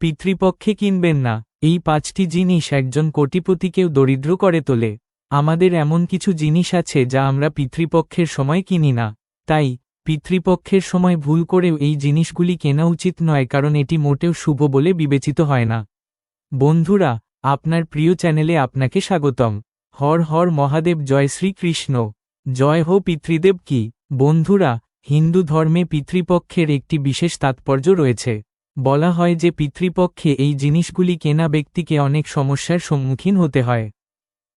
পিতৃপক্ষে কিনবেন না, এই পাঁচটি জিনিস একজন কোটিপতিকেও দরিদ্র করে তোলে। আমাদের এমন কিছু জিনিস আছে যা আমরা পিতৃপক্ষের সময় কিনি না। তাই, পিতৃপক্ষের সময় ভুল করেও এই জিনিসগুলি কেনা উচিত নয় কারণ এটি মোটেও শুভ বলে বিবেচিত হয় না। বন্ধুরা, আপনার প্রিয় চ্যানেলে আপনাকে স্বাগতম। হর হর মহাদেব, জয় শ্রীকৃষ্ণ। জয় হো পিতৃদেব কি? বন্ধুরা, হিন্দু ধর্মে পিতৃপক্ষের একটি বিশেষ তাৎপর্য রয়েছে। বলা হয় যে পিতৃপক্ষে এই জিনিসগুলি কেনা ব্যক্তিকে অনেক সমস্যার সম্মুখীন হতে হয়।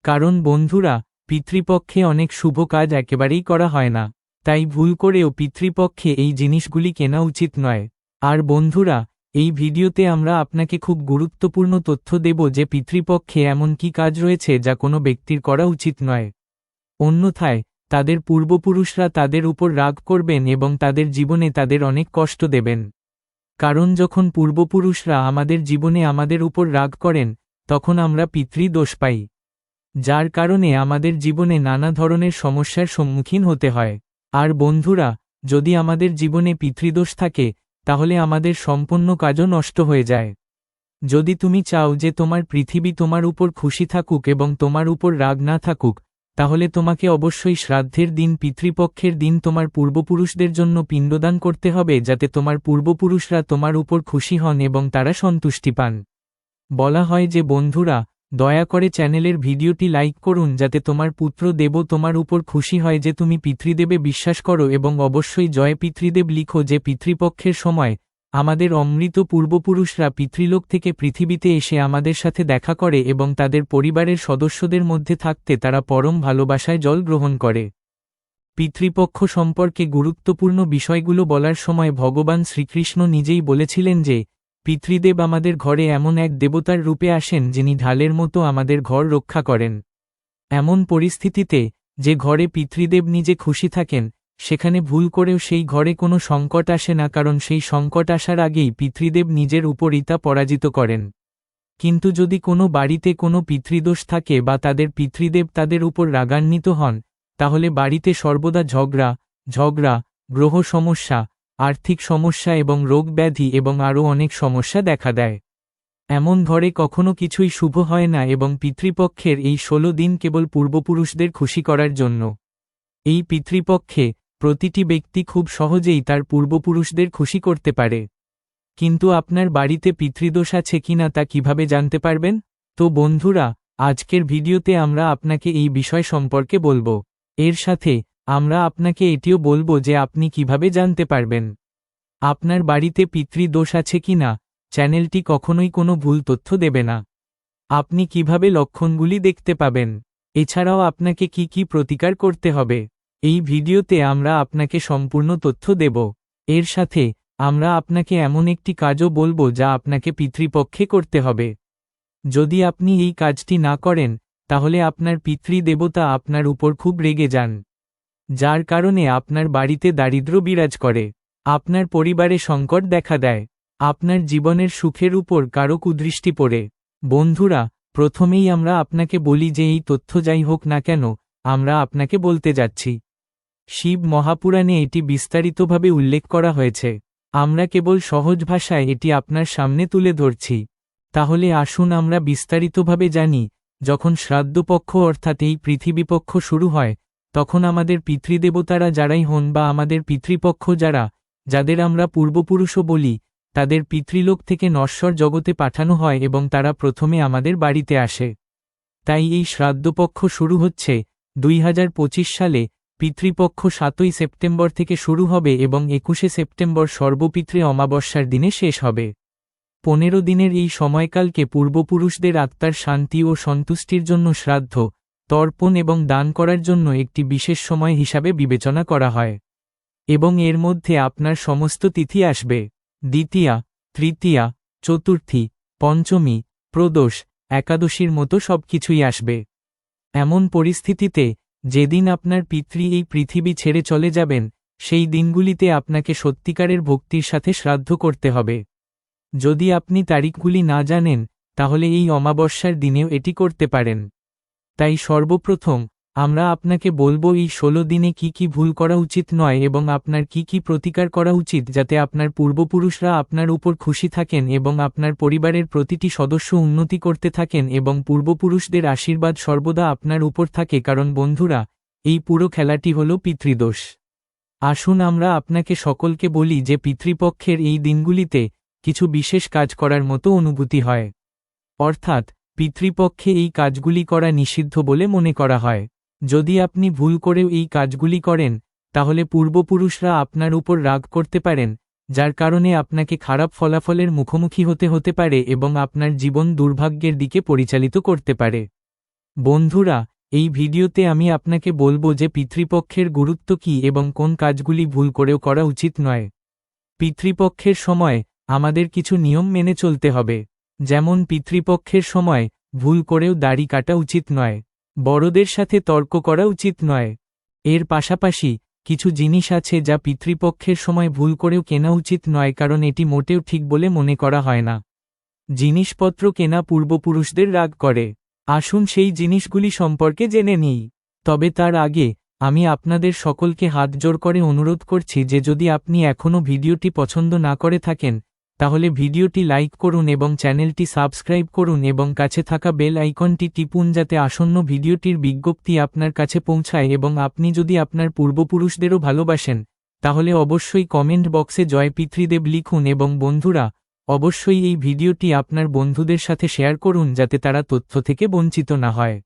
কারণ বন্ধুরা, পিতৃপক্ষে অনেক শুভ কাজ একেবারেই করা হয় না। তাই ভুল করেও পিতৃপক্ষে এই জিনিসগুলি কেনা উচিত নয়। আর বন্ধুরা, এই ভিডিওতে আমরা আপনাকে খুব গুরুত্বপূর্ণ তথ্য দেব যে পিতৃপক্ষে এমন কি কাজ রয়েছে যা কোনো ব্যক্তির করা উচিত নয়। অন্যথায়, তাদের পূর্বপুরুষরা তাদের উপর রাগ করবেন এবং তাদের জীবনে তাদের অনেক কষ্ট দেবেন। কারণ যখন পূর্বপুরুষরা আমাদের জীবনে আমাদের উপর রাগ করেন, তখন আমরা পিতৃ দোষ পাই, যার কারণে আমাদের জীবনে নানা ধরনের সমস্যার সম্মুখীন হতে হয়। আর বন্ধুরা, যদি আমাদের জীবনে পিতৃদোষ থাকে, তাহলে আমাদের সম্পূর্ণ কাজও নষ্ট হয়ে যায়। যদি তুমি চাও যে তোমার পৃথিবী তোমার উপর খুশি থাকুক এবং তোমার উপর রাগ না থাকুক তাহলে তোমাকে অবশ্যই শ্রাদ্ধের দিন, পিতৃপক্ষের দিন তোমার পূর্বপুরুষদের জন্য পিণ্ডদান করতে হবে যাতে তোমার পূর্বপুরুষরা তোমার উপর খুশি হন এবং তারা সন্তুষ্টি পান। বলা হয় যে, বন্ধুরা, দয়া করে চ্যানেলের ভিডিওটি লাইক করুন যাতে তোমার পুত্র দেব তোমার উপর খুশি হয় যে তুমি পিতৃদেবে বিশ্বাস করো এবং অবশ্যই জয় পিতৃদেব লিখো যে, পিতৃপক্ষের সময় আমাদের অমৃত পূর্বপুরুষরা পিতৃলোক থেকে পৃথিবীতে এসে আমাদের সাথে দেখা করে এবং তাদের পরিবারের সদস্যদের মধ্যে থাকতে তারা পরম ভালোবাসায় জল গ্রহণ করে। পিতৃপক্ষ সম্পর্কে গুরুত্বপূর্ণ বিষয়গুলো বলার সময় ভগবান শ্রীকৃষ্ণ নিজেই বলেছিলেন যে, পিতৃদেব আমাদের ঘরে এমন এক দেবতার রূপে আসেন যিনি ঢালের মতো আমাদের ঘর রক্ষা করেন। এমন পরিস্থিতিতে, যে ঘরে পিতৃদেব নিজে খুশি থাকেন সেখানে ভুল করেও সেই ঘরে কোনো সংকট আসে না কারণ সেই সংকট আসার আগেই পিতৃদেব নিজের উপরই তা পরাজিত করেন। কিন্তু যদি কোনো বাড়িতে কোনো পিতৃদোষ থাকে বা তাদের পিতৃদেব তাদের উপর রাগান্বিত হন, তাহলে বাড়িতে সর্বদা ঝগড়া ঝগড়া, গ্রহ সমস্যা, আর্থিক সমস্যা এবং রোগ ব্যাধি এবং আরও অনেক সমস্যা দেখা দেয়। এমন ঘরে কখনো কিছুই শুভ হয় না এবং পিতৃপক্ষের এই ষোলো দিন কেবল পূর্বপুরুষদের খুশি করার জন্য। এই পিতৃপক্ষে প্রতিটি ব্যক্তি খুব সহজেই তার পূর্বপুরুষদের খুশি করতে পারে। কিন্তু আপনার বাড়িতে পিতৃদোষ আছে কিনা তা কীভাবে জানতে পারবেন? তো বন্ধুরা, আজকের ভিডিওতে আমরা আপনাকে এই বিষয় সম্পর্কে বলব। এর সাথে, আমরা আপনাকে এটিও বলব যে আপনি কীভাবে জানতে পারবেন। আপনার বাড়িতে পিতৃদোষ আছে কিনা চ্যানেলটি কখনোই কোনো ভুল তথ্য দেবে না। আপনি কীভাবে লক্ষণগুলি দেখতে পাবেন? এছাড়াও আপনাকে কি কি প্রতিকার করতে হবে? এই ভিডিওতে আমরা আপনাকে সম্পূর্ণ তথ্য দেব। এর সাথে, আমরা আপনাকে এমন একটি কাজও বলব যা আপনাকে পিতৃপক্ষে করতে হবে। যদি আপনি এই কাজটি না করেন, তাহলে আপনার পিতৃদেবতা আপনার উপর খুব রেগে যান। যার কারণে আপনার বাড়িতে দারিদ্র বিরাজ করে। আপনার পরিবারে সংকট দেখা দেয়। আপনার জীবনের সুখের উপর কারও কুদৃষ্টি পড়ে। বন্ধুরা, প্রথমেই আমরা আপনাকে বলি যে এই তথ্য যাই হোক না কেন, আমরা আপনাকে বলতে যাচ্ছি। শিব মহাপুরাণে এটি বিস্তারিতভাবে উল্লেখ করা হয়েছে। আমরা কেবল সহজ ভাষায় এটি আপনার সামনে তুলে ধরছি। তাহলে আসুন আমরা বিস্তারিতভাবে জানি, যখন শ্রাদ্ধপক্ষ অর্থাৎ এই পৃথিবীপক্ষ শুরু হয়, তখন আমাদের পিতৃদেবতারা যারাই হন বা আমাদের পিতৃপক্ষ যারা, যাদের আমরা পূর্বপুরুষও বলি, তাদের পিতৃলোক থেকে নশ্বর জগতে পাঠানো হয় এবং তারা প্রথমে আমাদের বাড়িতে আসে। তাই এই শ্রাদ্ধপক্ষ শুরু হচ্ছে দুই হাজার পঁচিশ সালে পিতৃপক্ষ সাতই সেপ্টেম্বর থেকে শুরু হবে এবং একুশে সেপ্টেম্বর সর্বপিত্রে অমাবস্যার দিনে শেষ হবে। পনেরো দিনের এই সময়কালকে পূর্বপুরুষদের আত্মার শান্তি ও সন্তুষ্টির জন্য শ্রাদ্ধ, তর্পণ এবং দান করার জন্য একটি বিশেষ সময় হিসাবে বিবেচনা করা হয়। এবং এর মধ্যে আপনার সমস্ত তিথি আসবে। দ্বিতীয়া, তৃতীয়া, চতুর্থী, পঞ্চমী প্রদোষ একাদশীর মতো সবকিছুই আসবে। এমন পরিস্থিতিতে যেদিন আপনার পিতৃ এই পৃথিবী ছেড়ে চলে যাবেন, সেই দিনগুলিতে আপনাকে সত্যিকারের ভক্তির সাথে শ্রাদ্ধ করতে হবে। যদি আপনি তারিখগুলি না জানেন, তাহলে এই অমাবস্যার দিনেও এটি করতে পারেন। তাই সর্বপ্রথম আমরা আপনাকে বলব, এই ষোলো দিনে কি কি ভুল করা উচিত নয় এবং আপনার কি কি প্রতিকার করা উচিত যাতে আপনার পূর্বপুরুষরা আপনার উপর খুশি থাকেন এবং আপনার পরিবারের প্রতিটি সদস্য উন্নতি করতে থাকেন এবং পূর্বপুরুষদের আশীর্বাদ সর্বদা আপনার উপর থাকে। কারণ বন্ধুরা, এই পুরো খেলাটি হল পিতৃদোষ। আসুন আমরা আপনাকে সকলকে বলি যে পিতৃপক্ষের এই দিনগুলিতে কিছু বিশেষ কাজ করার মতো অনুভূতি হয়। অর্থাৎ, পিতৃপক্ষে এই কাজগুলি করা নিষিদ্ধ বলে মনে করা হয়। যদি আপনি ভুল করেও এই কাজগুলি করেন, তাহলে পূর্বপুরুষরা আপনার উপর রাগ করতে পারেন, যার কারণে আপনাকে খারাপ ফলাফলের মুখোমুখি হতে হতে পারে এবং আপনার জীবন দুর্ভাগ্যের দিকে পরিচালিত করতে পারে। বন্ধুরা, এই ভিডিওতে আমি আপনাকে বলব যে পিতৃপক্ষের গুরুত্ব কী এবং কোন কাজগুলি ভুল করেও করা উচিত নয়। পিতৃপক্ষের সময় আমাদের কিছু নিয়ম মেনে চলতে হবে। যেমন, পিতৃপক্ষের সময় ভুল করেও দাড়ি কাটা উচিত নয়। বড়দের সাথে তর্ক করা উচিত নয়। এর পাশাপাশি, কিছু জিনিস আছে যা পিতৃপক্ষের সময় ভুল করেও কেনা উচিত নয় কারণ এটি মোটেও ঠিক বলে মনে করা হয় না। জিনিসপত্র কেনা পূর্বপুরুষদের রাগ করে। আসুন সেই জিনিসগুলি সম্পর্কে জেনে নিই। তবে তার আগে, আমি আপনাদের সকলকে হাত জোর করে অনুরোধ করছি যে যদি আপনি এখনও ভিডিওটি পছন্দ না করে থাকেন তাহলে ভিডিওটি লাইক করুন এবং চ্যানেলটি সাবস্ক্রাইব করুন এবং কাছে থাকা বেল আইকনটি টিপুন যাতে আসন্ন ভিডিওটির বিজ্ঞপ্তি আপনার কাছে পৌঁছায় এবং আপনি যদি আপনার পূর্বপুরুষদেরও ভালোবাসেন, তাহলে অবশ্যই কমেন্ট বক্সে জয় পিতৃদেব লিখুন এবং বন্ধুরা, অবশ্যই এই ভিডিওটি আপনার বন্ধুদের সাথে শেয়ার করুন যাতে তারা তথ্য থেকে বঞ্চিত না হয়।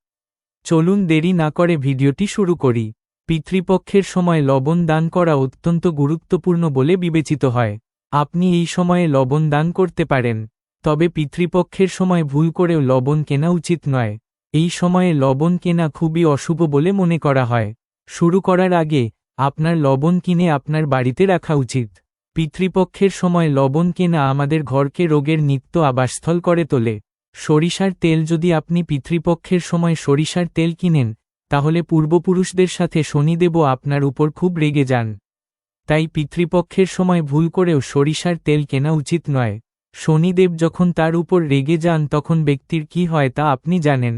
চলুন দেরি না করে ভিডিওটি শুরু করি। পিতৃপক্ষের সময় লবণ দান করা অত্যন্ত গুরুত্বপূর্ণ বলে বিবেচিত হয়। আপনি এই সময়ে লবণ দান করতে পারেন, তবে পিতৃপক্ষের সময় ভুল করেও লবণ কেনা উচিত নয়। এই সময়ে লবণ কেনা খুবই অশুভ বলে মনে করা হয়। শুরু করার আগে, আপনার লবণ কিনে আপনার বাড়িতে রাখা উচিত। পিতৃপক্ষের সময় লবণ কেনা আমাদের ঘরকে রোগের নিত্য আবাসস্থল করে তোলে। সরিষার তেল যদি আপনি পিতৃপক্ষের সময় সরিষার তেল কিনেন, তাহলে পূর্বপুরুষদের সাথে শনিদেবও আপনার উপর খুব রেগে যান। তাই পিতৃপক্ষের সময় ভুল করেও সরিষার তেল কেনা উচিত নয়। শনিদেব যখন তার উপর রেগে যান তখন ব্যক্তির কি হয় তা আপনি জানেন।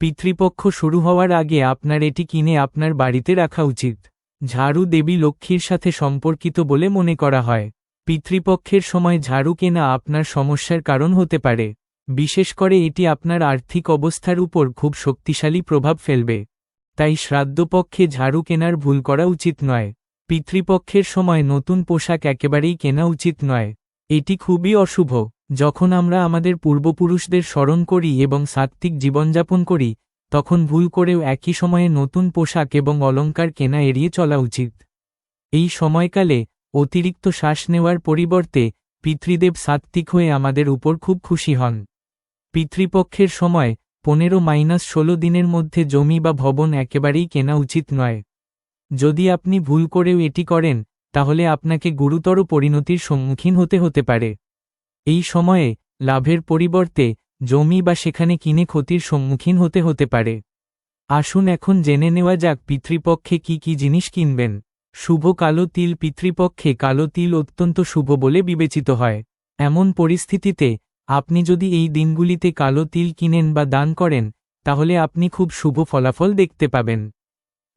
পিতৃপক্ষ শুরু হওয়ার আগে আপনার এটি কিনে আপনার বাড়িতে রাখা উচিত। ঝাড়ু দেবী লক্ষ্মীর সাথে সম্পর্কিত বলে মনে করা হয়। পিতৃপক্ষের সময় ঝাড়ু কেনা আপনার সমস্যার কারণ হতে পারে। বিশেষ করে এটি আপনার আর্থিক অবস্থার উপর খুব শক্তিশালী প্রভাব ফেলবে। তাই শ্রাদ্ধপক্ষে ঝাড়ু কেনার ভুল করা উচিত নয়। পিতৃপক্ষের সময় নতুন পোশাক একেবারেই কেনা উচিত নয়। এটি খুবই অশুভ। যখন আমরা আমাদের পূর্বপুরুষদের স্মরণ করি এবং সাত্ত্বিক জীবনযাপন করি, তখন ভুল করেও একই সময়ে নতুন পোশাক এবং অলঙ্কার কেনা এড়িয়ে চলা উচিত। এই সময়কালে অতিরিক্ত শ্বাস নেওয়ার পরিবর্তে পিতৃদেব সাত্ত্বিক হয়ে আমাদের উপর খুব খুশি হন। পিতৃপক্ষের সময় পনেরো মাইনাস ষোলো দিনের মধ্যে জমি বা ভবন একেবারেই কেনা উচিত নয়। যদি আপনি ভুল করেও এটি করেন, তাহলে আপনাকে গুরুতর পরিণতির সম্মুখীন হতে হতে পারে। এই সময়ে, লাভের পরিবর্তে, জমি বা সেখানে কিনে ক্ষতির সম্মুখীন হতে হতে পারে। আসুন এখন জেনে নেওয়া যাক পিতৃপক্ষে কি কি জিনিস কিনবেন। শুভ কালো তিল পিতৃপক্ষে কালো তিল অত্যন্ত শুভ বলে বিবেচিত হয়। এমন পরিস্থিতিতে, আপনি যদি এই দিনগুলিতে কালো তিল কিনেন বা দান করেন, তাহলে আপনি খুব শুভ ফলাফল দেখতে পাবেন।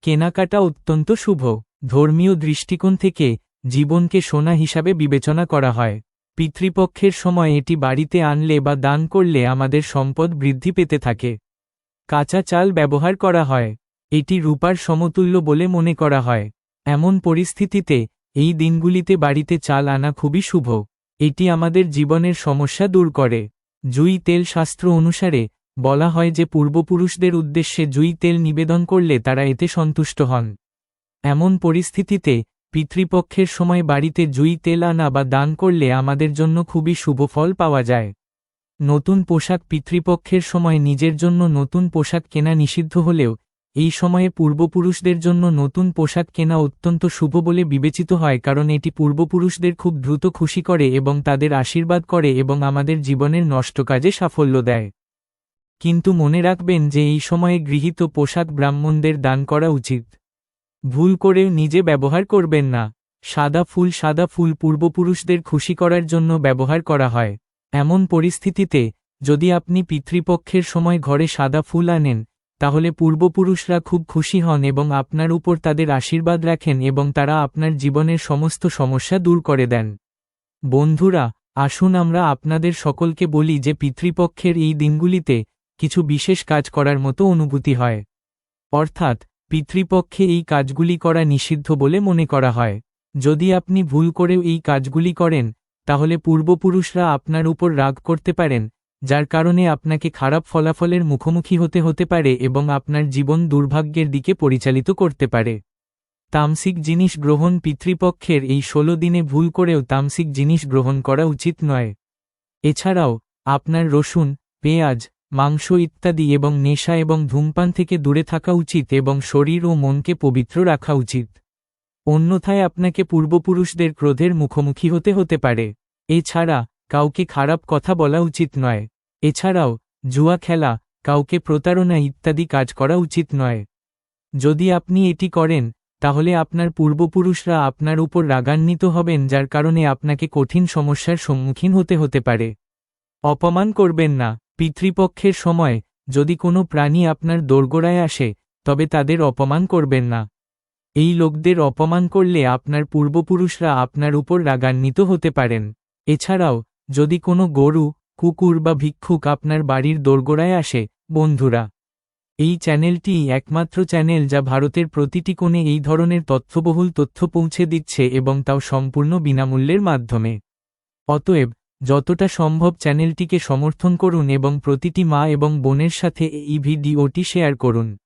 কেনাকাটা অত্যন্ত শুভ। ধর্মীয় দৃষ্টিকোণ থেকে জীবনকে সোনা হিসাবে বিবেচনা করা হয়। পিতৃপক্ষের সময় এটি বাড়িতে আনলে বা দান করলে আমাদের সম্পদ বৃদ্ধি পেতে থাকে। কাঁচা চাল ব্যবহার করা হয়। এটি রূপার সমতুল্য বলে মনে করা হয়। এমন পরিস্থিতিতে এই দিনগুলিতে বাড়িতে চাল আনা খুবই শুভ। এটি আমাদের জীবনের সমস্যা দূর করে। জুই তেল শাস্ত্র অনুসারে বলা হয় যে পূর্বপুরুষদের উদ্দেশ্যে জুই তেল নিবেদন করলে তারা এতে সন্তুষ্ট হন। এমন পরিস্থিতিতে, পিতৃপক্ষের সময় বাড়িতে জুই তেল আনা বা দান করলে আমাদের জন্য খুবই শুভ ফল পাওয়া যায়। নতুন পোশাক পিতৃপক্ষের সময় নিজের জন্য নতুন পোশাক কেনা নিষিদ্ধ হলেও, এই সময়ে পূর্বপুরুষদের জন্য নতুন পোশাক কেনা অত্যন্ত শুভ বলে বিবেচিত হয় কারণ এটি পূর্বপুরুষদের খুব দ্রুত খুশি করে এবং তাদের আশীর্বাদ করে এবং আমাদের জীবনের নষ্ট কাজে সাফল্য দেয়। কিন্তু মনে রাখবেন যে এই সময়ে গৃহীত পোশাক ব্রাহ্মণদের দান করা উচিত। ভুল করেও নিজে ব্যবহার করবেন না। সাদা ফুল সাদা ফুল পূর্বপুরুষদের খুশি করার জন্য ব্যবহার করা হয়। এমন পরিস্থিতিতে, যদি আপনি পিতৃপক্ষের সময় ঘরে সাদা ফুল আনেন, তাহলে পূর্বপুরুষরা খুব খুশি হন এবং আপনার উপর তাদের আশীর্বাদ রাখেন এবং তারা আপনার জীবনের সমস্ত সমস্যা দূর করে দেন। বন্ধুরা, আসুন আমরা আপনাদের সকলকে বলি যে পিতৃপক্ষের এই দিনগুলিতে কিছু বিশেষ কাজ করার মতো অনুভূতি হয়। অর্থাৎ, পিতৃপক্ষে এই কাজগুলি করা নিষিদ্ধ বলে মনে করা হয়। যদি আপনি ভুল করেও এই কাজগুলি করেন, তাহলে পূর্বপুরুষরা আপনার উপর রাগ করতে পারেন, যার কারণে আপনাকে খারাপ ফলাফলের মুখোমুখি হতে হতে পারে এবং আপনার জীবন দুর্ভাগ্যের দিকে পরিচালিত করতে পারে। তামসিক জিনিস গ্রহণ পিতৃপক্ষের এই ষোলো দিনে ভুল করেও তামসিক জিনিস গ্রহণ করা উচিত নয়। এছাড়াও, আপনার রসুন, পেঁয়াজ মাংস ইত্যাদি এবং নেশা এবং ধূমপান থেকে দূরে থাকা উচিত এবং শরীর ও মনকে পবিত্র রাখা উচিত। অন্যথায় আপনাকে পূর্বপুরুষদের ক্রোধের মুখোমুখি হতে হতে পারে। এছাড়া, কাউকে খারাপ কথা বলা উচিত নয়। এছাড়াও, জুয়া খেলা, কাউকে প্রতারণা ইত্যাদি কাজ করা উচিত নয়। যদি আপনি এটি করেন, তাহলে আপনার পূর্বপুরুষরা আপনার উপর রাগান্বিত হবেন যার কারণে আপনাকে কঠিন সমস্যার সম্মুখীন হতে হতে পারে। অপমান করবেন না। পিতৃপক্ষের সময় যদি কোনো প্রাণী আপনার দোরগোড়ায় আসে, তবে তাদের অপমান করবেন না। এই লোকদের অপমান করলে আপনার পূর্বপুরুষরা আপনার উপর রাগান্বিত হতে পারেন। এছাড়াও, যদি কোনো গরু, কুকুর বা ভিক্ষুক আপনার বাড়ির দোরগোড়ায় আসে, বন্ধুরা, এই চ্যানেলটি একমাত্র চ্যানেল যা ভারতের প্রতিটি কোণে এই ধরনের তথ্যবহুল তথ্য পৌঁছে দিচ্ছে এবং তাও সম্পূর্ণ বিনামূল্যের মাধ্যমে। অতএব যতটা সম্ভব চ্যানেলটিকে সমর্থন করুন এবং প্রতিটি মা এবং বোনের সাথে এই ভিডিওটি শেয়ার করুন।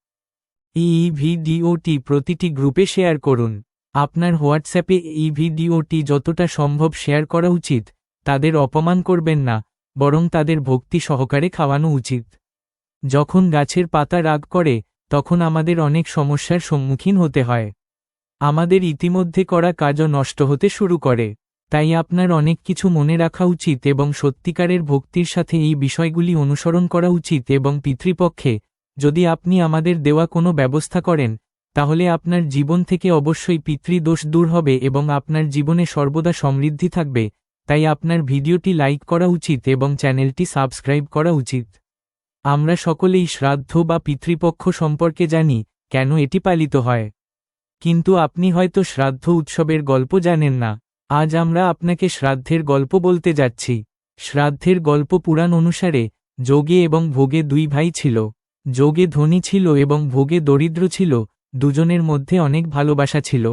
এই ভিডিওটি প্রতিটি গ্রুপে শেয়ার করুন। আপনার হোয়াটসঅ্যাপে এই ভিডিওটি যতটা সম্ভব শেয়ার করা উচিত, তাদের অপমান করবেন না, বরং তাদের ভক্তি সহকারে খাওয়ানো উচিত। যখন গাছের পাতা রাগ করে, তখন আমাদের অনেক সমস্যার সম্মুখীন হতে হয়। আমাদের ইতিমধ্যে করা কাজও নষ্ট হতে শুরু করে। তাই আপনার অনেক কিছু মনে রাখা উচিত এবং সত্যিকারের ভক্তির সাথে এই বিষয়গুলি অনুসরণ করা উচিত এবং পিতৃপক্ষে, যদি আপনি আমাদের দেওয়া কোনো ব্যবস্থা করেন, তাহলে আপনার জীবন থেকে অবশ্যই পিতৃদোষ দূর হবে এবং আপনার জীবনে সর্বদা সমৃদ্ধি থাকবে, তাই আপনার ভিডিওটি লাইক করা উচিত এবং চ্যানেলটি সাবস্ক্রাইব করা উচিত। আমরা সকলেই শ্রাদ্ধ বা পিতৃপক্ষ সম্পর্কে জানি, কেন এটি পালিত হয়। কিন্তু আপনি হয়তো শ্রাদ্ধ উৎসবের গল্প জানেন না। আজ আমরা আপনাকে শ্রাদ্ধের গল্প বলতে যাচ্ছি। শ্রাদ্ধের গল্প পুরাণ অনুসারে, যোগে এবং ভোগে দুই ভাই ছিল। যোগে ধনী ছিল এবং ভোগে দরিদ্র ছিল, দুজনের মধ্যে অনেক ভালোবাসা ছিল।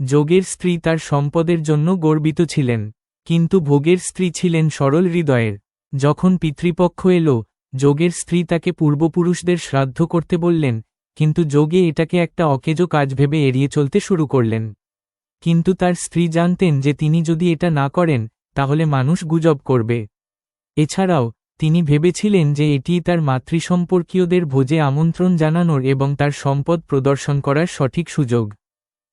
যোগের স্ত্রী তার সম্পদের জন্য গর্বিত ছিলেন, কিন্তু ভোগের স্ত্রী ছিলেন সরল হৃদয়ের। যখন পিতৃপক্ষ এলো, যোগের স্ত্রী তাকে পূর্বপুরুষদের শ্রাদ্ধ করতে বললেন, কিন্তু যোগে এটাকে একটা অকেজো কাজ ভেবে এড়িয়ে চলতে শুরু করলেন। কিন্তু তার স্ত্রী জানতেন যে তিনি যদি এটা না করেন, তাহলে মানুষ গুজব করবে। এছাড়াও, তিনি ভেবেছিলেন যে এটি তার মাতৃসম্পর্কীয়দের ভোজে আমন্ত্রণ জানানোর এবং তার সম্পদ প্রদর্শন করার সঠিক সুযোগ।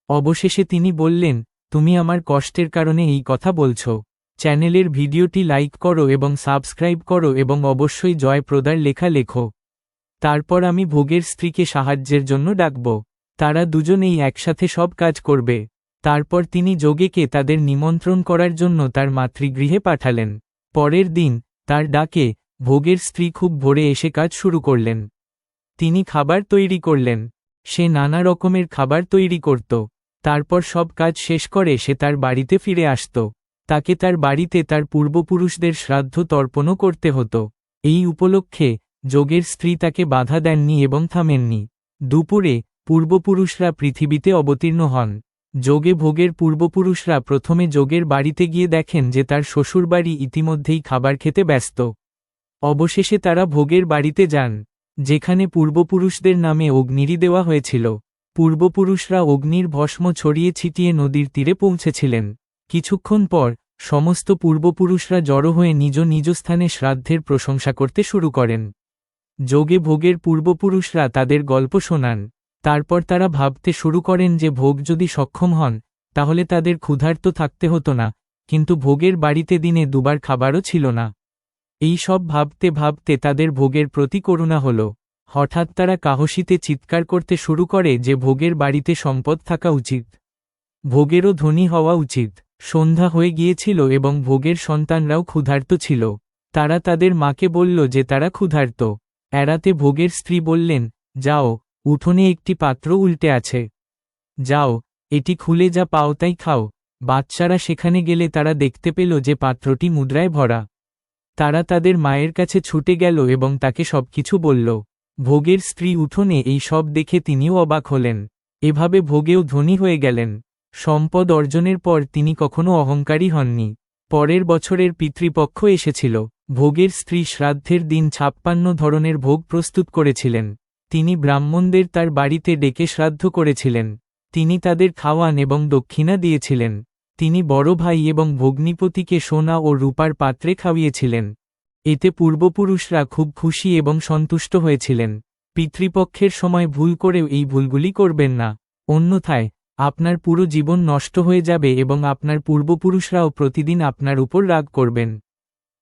অবশেষে তিনি বললেন, তুমি আমার কষ্টের কারণে এই কথা বলছ। চ্যানেলের ভিডিওটি লাইক করো এবং সাবস্ক্রাইব করো এবং অবশ্যই জয় প্রদার লেখা লেখো। তারপর আমি ভোগের স্ত্রীকে সাহায্যের জন্য ডাকব। তারা দুজনেই একসাথে সব কাজ করবে। তারপর তিনি যোগেকে তাদের নিমন্ত্রণ করার জন্য তার মাতৃগৃহে পাঠালেন। পরের দিন, তার ডাকে, ভোগের স্ত্রী খুব ভোরে এসে কাজ শুরু করলেন। তিনি খাবার তৈরি করলেন। সে নানা রকমের খাবার তৈরি করত। তারপর সব কাজ শেষ করে সে তার বাড়িতে ফিরে আসত। তাকে তার বাড়িতে তার পূর্বপুরুষদের শ্রাদ্ধ তর্পণও করতে হতো। এই উপলক্ষে, যোগের স্ত্রী তাকে বাধা দেননি এবং থামেননি। দুপুরে, পূর্বপুরুষরা পৃথিবীতে অবতীর্ণ হন। যোগে ভোগের পূর্বপুরুষরা প্রথমে যোগের বাড়িতে গিয়ে দেখেন যে তার শ্বশুরবাড়ি ইতিমধ্যেই খাবার খেতে ব্যস্ত। অবশেষে তারা ভোগের বাড়িতে যান, যেখানে পূর্বপুরুষদের নামে অগ্নিরি দেওয়া হয়েছিল। পূর্বপুরুষরা অগ্নির ভস্ম ছড়িয়ে ছিটিয়ে নদীর তীরে পৌঁছেছিলেন। কিছুক্ষণ পর সমস্ত পূর্বপুরুষরা জড়ো হয়ে নিজ নিজ স্থানে শ্রাদ্ধের প্রশংসা করতে শুরু করেন। যোগে ভোগের পূর্বপুরুষরা তাদের গল্প শোনান। তারপর তারা ভাবতে শুরু করেন যে ভোগ যদি সক্ষম হন, তাহলে তাদের ক্ষুধার্ত থাকতে হতো না, কিন্তু ভোগের বাড়িতে দিনে দুবার খাবারও ছিল না। এই সব ভাবতে ভাবতে তাদের ভোগের প্রতি করুণা হল। হঠাৎ তারা কাহসিতে চিৎকার করতে শুরু করে যে ভোগের বাড়িতে সম্পদ থাকা উচিত। ভোগেরও ধনী হওয়া উচিত। সন্ধ্যা হয়ে গিয়েছিল এবং ভোগের সন্তানরাও ক্ষুধার্ত ছিল। তারা তাদের মাকে বলল যে তারা ক্ষুধার্ত। এড়াতে ভোগের স্ত্রী বললেন, যাও উঠোনে একটি পাত্র উল্টে আছে। যাও, এটি খুলে যা পাও তাই খাও। বাচ্চারা সেখানে গেলে তারা দেখতে পেল যে পাত্রটি মুদ্রায় ভরা। তারা তাদের মায়ের কাছে ছুটে গেল এবং তাকে সবকিছু বলল। ভোগের স্ত্রী উঠোনে এই সব দেখে তিনিও অবাক হলেন। এভাবে ভোগেও ধনী হয়ে গেলেন। সম্পদ অর্জনের পর তিনি কখনো অহংকারী হননি। পরের বছরের পিতৃপক্ষ এসেছিল। ভোগের স্ত্রী শ্রাদ্ধের দিন ছাপ্পান্ন ধরনের ভোগ প্রস্তুত করেছিলেন। তিনি ব্রাহ্মণদের তার বাড়িতে ডেকে শ্রাদ্ধ করেছিলেন। তিনি তাদের খাওয়ান এবং দক্ষিণা দিয়েছিলেন। তিনি বড় ভাই এবং ভগ্নিপতিকে সোনা ও রূপার পাত্রে খাওয়িয়েছিলেন এতে পূর্বপুরুষরা খুব খুশি এবং সন্তুষ্ট হয়েছিলেন। পিতৃপক্ষের সময় ভুল করেও এই ভুলগুলি করবেন না। অন্যথায়, আপনার পুরো জীবন নষ্ট হয়ে যাবে এবং আপনার পূর্বপুরুষরাও প্রতিদিন আপনার উপর রাগ করবেন।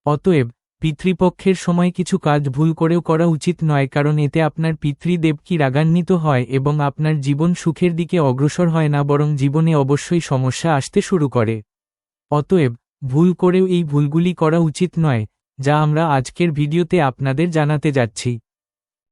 অতএব পিতৃপক্ষের সময় কিছু কাজ ভুল করেও করা উচিত নয় কারণ এতে আপনার পিতৃদেব কি রাগান্বিত হয় এবং আপনার জীবন সুখের দিকে অগ্রসর হয় না বরং জীবনে অবশ্যই সমস্যা আসতে শুরু করে। অতএব, ভুল করেও এই ভুলগুলি করা উচিত নয়, যা আমরা আজকের ভিডিওতে আপনাদের জানাতে যাচ্ছি।